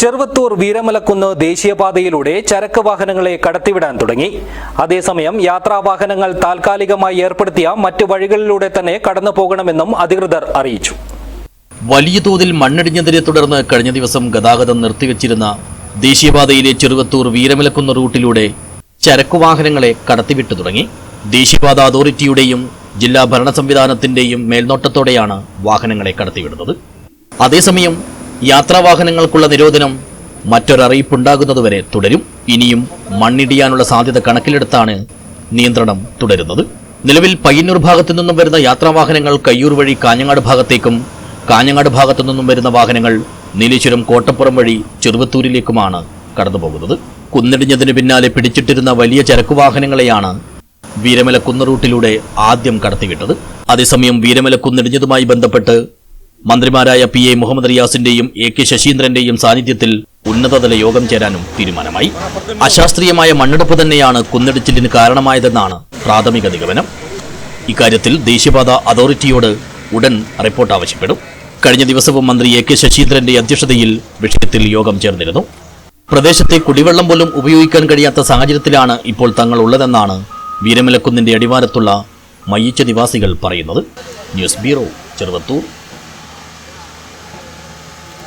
ചെറുവത്തൂർ വീരമലക്കുന്ന് ദേശീയപാതയിലൂടെ ചരക്ക് വാഹനങ്ങളെ കടത്തിവിടാൻ തുടങ്ങി. അതേസമയം യാത്രാവാഹനങ്ങൾ താൽക്കാലികമായി ഏർപ്പെടുത്തിയ മറ്റു വഴികളിലൂടെ തന്നെ കടന്നു പോകണമെന്നും അധികൃതർ അറിയിച്ചു. വലിയ തോതിൽ മണ്ണിടിഞ്ഞതിനെ തുടർന്ന് കഴിഞ്ഞ ദിവസം ഗതാഗതം നിർത്തിവച്ചിരുന്ന ദേശീയപാതയിലെ ചെറുവത്തൂർ വീരമലക്കുന്ന് റൂട്ടിലൂടെ ചരക്കുവാഹനങ്ങളെ കടത്തിവിട്ടു തുടങ്ങി. ദേശീയപാത അതോറിറ്റിയുടെയും ജില്ലാ ഭരണ സംവിധാനത്തിന്റെയും മേൽനോട്ടത്തോടെയാണ് വാഹനങ്ങളെ കടത്തിവിടുന്നത്. അതേസമയം യാത്രാവാഹനങ്ങൾക്കുള്ള നിരോധനം മറ്റൊരറിയിപ്പുണ്ടാകുന്നതുവരെ തുടരും. ഇനിയും മണ്ണിടിയാനുള്ള സാധ്യത കണക്കിലെടുത്താണ് നിയന്ത്രണം തുടരുന്നത്. നിലവിൽ പയ്യന്നൂർ ഭാഗത്തു നിന്നും വരുന്ന യാത്രാവാഹനങ്ങൾ കയ്യൂർ വഴി കാഞ്ഞങ്ങാട് ഭാഗത്തേക്കും കാഞ്ഞങ്ങാട് ഭാഗത്തു നിന്നും വരുന്ന വാഹനങ്ങൾ നീലേശ്വരം കോട്ടപ്പുറം വഴി ചെറുവത്തൂരിലേക്കുമാണ് കടന്നുപോകുന്നത്. കുന്നിടിഞ്ഞതിന് പിന്നാലെ പിടിച്ചിട്ടിരുന്ന വലിയ ചരക്കു വാഹനങ്ങളെയാണ് വീരമല കുന്ന് റൂട്ടിലൂടെ ആദ്യം കടത്തിവിട്ടത്. അതേസമയം വീരമല കുന്നിടിഞ്ഞതുമായി ബന്ധപ്പെട്ട് മന്ത്രിമാരായ പി എ മുഹമ്മദ് റിയാസിന്റെയും എ കെ ശശീന്ദ്രന്റെയും സാന്നിധ്യത്തിൽ ഉന്നതതല യോഗം ചേരാനും തീരുമാനമായി. അശാസ്ത്രീയമായ മണ്ണെടുപ്പ് തന്നെയാണ് കുന്നിടിച്ചിലിന് കാരണമായതെന്നാണ് പ്രാഥമിക നിഗമനം. ഇക്കാര്യത്തിൽ ദേശീയപാത അതോറിറ്റിയോട് ഉടൻ റിപ്പോർട്ട് ആവശ്യപ്പെടും. കഴിഞ്ഞ ദിവസവും മന്ത്രി എ കെ ശശീന്ദ്രന്റെ അധ്യക്ഷതയിൽ വിഷയത്തിൽ യോഗം ചേർന്നിരുന്നു. പ്രദേശത്തെ കുടിവെള്ളം പോലും ഉപയോഗിക്കാൻ കഴിയാത്ത സാഹചര്യത്തിലാണ് ഇപ്പോൾ തങ്ങൾ ഉള്ളതെന്നാണ് വീരമലക്കുന്നിന്റെ അടിവാരത്തുള്ള മയ്യിച്ച നിവാസികൾ പറയുന്നത്. News bureau Cheruvathur.